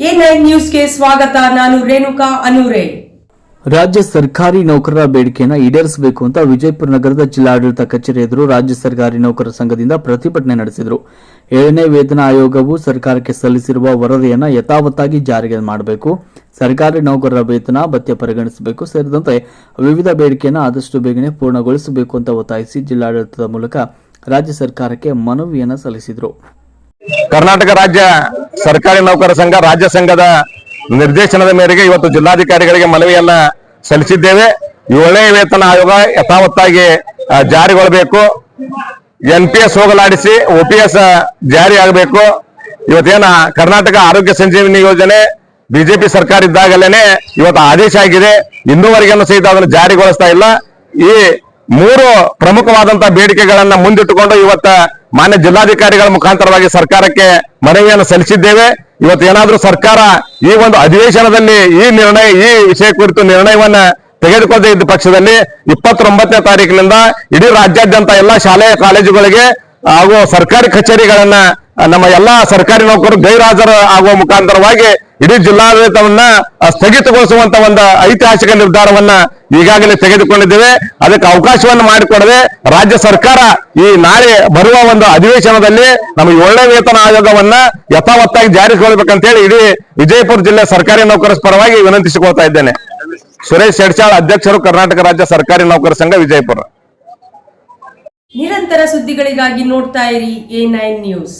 ನ್ಯೂಸ್ಗೆ ಸ್ವಾಗತ ನಾನು ರೇಣುಕಾ ಅನೂರೆ. ರಾಜ್ಯ ಸರ್ಕಾರಿ ನೌಕರರ ಬೇಡಿಕೆಯನ್ನು ಈಡೇರಿಸಬೇಕು ಅಂತ ವಿಜಯಪುರ ನಗರದ ಜಿಲ್ಲಾಡಳಿತ ಕಚೇರಿ ಎದುರು ರಾಜ್ಯ ಸರ್ಕಾರಿ ನೌಕರರ ಸಂಘದಿಂದ ಪ್ರತಿಭಟನೆ ನಡೆಸಿದರು. ಏಳನೇ ವೇತನ ಆಯೋಗವು ಸರ್ಕಾರಕ್ಕೆ ಸಲ್ಲಿಸಿರುವ ವರದಿಯನ್ನು ಯಥಾವತ್ತಾಗಿ ಜಾರಿಗೆ ಮಾಡಬೇಕು. ಸರ್ಕಾರಿ ನೌಕರರ ವೇತನ ಭತ್ಯೆ ಪರಿಗಣಿಸಬೇಕು. ಸೇರಿದಂತೆ ವಿವಿಧ ಬೇಡಿಕೆಯನ್ನು ಆದಷ್ಟು ಬೇಗನೆ ಪೂರ್ಣಗೊಳಿಸಬೇಕು ಅಂತ ಒತ್ತಾಯಿಸಿ ಜಿಲ್ಲಾಡಳಿತದ ಮೂಲಕ ರಾಜ್ಯ ಸರ್ಕಾರಕ್ಕೆ ಮನವಿಯನ್ನು ಸಲ್ಲಿಸಿದರು. ಕರ್ನಾಟಕ ರಾಜ್ಯ ಸರ್ಕಾರಿ ನೌಕರ ಸಂಘ, ರಾಜ್ಯ ಸಂಘದ ನಿರ್ದೇಶನದ ಮೇರೆಗೆ ಇವತ್ತು ಜಿಲ್ಲಾಧಿಕಾರಿಗಳಿಗೆ ಮನವಿಯನ್ನ ಸಲ್ಲಿಸಿದ್ದೇವೆ. ಏಳನೇ ವೇತನ ಆಯೋಗ ಯಥಾವತ್ತಾಗಿ ಜಾರಿಗೊಳ್ಳಬೇಕು. ಎನ್ ಪಿ ಎಸ್ ಹೋಗಲಾಡಿಸಿ ಎಸ್ ಜಾರಿ ಆಗಬೇಕು. ಇವತ್ತೇನ ಕರ್ನಾಟಕ ಆರೋಗ್ಯ ಸಂಜೀವಿನಿ ಯೋಜನೆ ಬಿಜೆಪಿ ಸರ್ಕಾರ ಇದ್ದಾಗಲೇನೆ ಇವತ್ತು ಆದೇಶ ಆಗಿದೆ. ಇನ್ನೂವರೆಗೂ ಸಹಿತ ಅದನ್ನು ಜಾರಿಗೊಳಿಸ್ತಾ ಇಲ್ಲ. ಈ ಮೂರು ಪ್ರಮುಖವಾದಂತಹ ಬೇಡಿಕೆಗಳನ್ನ ಮುಂದಿಟ್ಟುಕೊಂಡು ಇವತ್ತ ಮಾನ್ಯ ಜಿಲ್ಲಾಧಿಕಾರಿಗಳ ಮುಖಾಂತರವಾಗಿ ಸರ್ಕಾರಕ್ಕೆ ಮನವಿಯನ್ನು ಸಲ್ಲಿಸಿದ್ದೇವೆ. ಇವತ್ತು ಏನಾದರೂ ಸರ್ಕಾರ ಈ ಒಂದು ಅಧಿವೇಶನದಲ್ಲಿ ಈ ನಿರ್ಣಯ, ಈ ವಿಷಯ ಕುರಿತು ನಿರ್ಣಯವನ್ನ ತೆಗೆದುಕೊಳ್ಳದೆ ಇದ್ದ ಪಕ್ಷದಲ್ಲಿ ಇಪ್ಪತ್ತೊಂಬತ್ತನೇ ತಾರೀಕಿನಿಂದ ಇಡೀ ರಾಜ್ಯಾದ್ಯಂತ ಎಲ್ಲಾ ಶಾಲೆಯ ಕಾಲೇಜುಗಳಿಗೆ ಹಾಗೂ ಸರ್ಕಾರಿ ಕಚೇರಿಗಳನ್ನ ನಮ್ಮ ಎಲ್ಲಾ ಸರ್ಕಾರಿ ನೌಕರರು ಗೈರಾಜರ ಆಗುವ ಮುಖಾಂತರವಾಗಿ ಇಡೀ ಜಿಲ್ಲಾಡಳಿತವನ್ನ ಸ್ಥಗಿತಗೊಳಿಸುವಂತ ಒಂದು ಐತಿಹಾಸಿಕ ನಿರ್ಧಾರವನ್ನ ಈಗಾಗಲೇ ತೆಗೆದುಕೊಂಡಿದ್ದೇವೆ. ಅದಕ್ಕೆ ಅವಕಾಶವನ್ನು ಮಾಡಿಕೊಡದೆ ರಾಜ್ಯ ಸರ್ಕಾರ ಈ ನಾಳೆ ಬರುವ ಒಂದು ಅಧಿವೇಶನದಲ್ಲಿ ನಮ್ಮ ಏಳನೇ ವೇತನ ಆಯೋಗವನ್ನ ಯಥಾವತ್ತಾಗಿ ಜಾರಿಗೊಳ್ಬೇಕಂತ ಹೇಳಿ ಇಡೀ ವಿಜಯಪುರ ಜಿಲ್ಲೆ ಸರ್ಕಾರಿ ನೌಕರರ ಪರವಾಗಿ ವಿನಂತಿಸಿಕೊಳ್ತಾ ಇದ್ದೇನೆ. ಸುರೇಶ್ ಶೆಡ್ಚಾಳ್ ಅಧ್ಯಕ್ಷರು ಕರ್ನಾಟಕ ರಾಜ್ಯ ಸರ್ಕಾರಿ ನೌಕರ ಸಂಘ, ವಿಜಯಪುರ. ನಿರಂತರ ಸುದ್ದಿಗಳಿಗಾಗಿ ನೋಡ್ತಾ ಇರಿ ಎ ನ್ಯೂಸ್.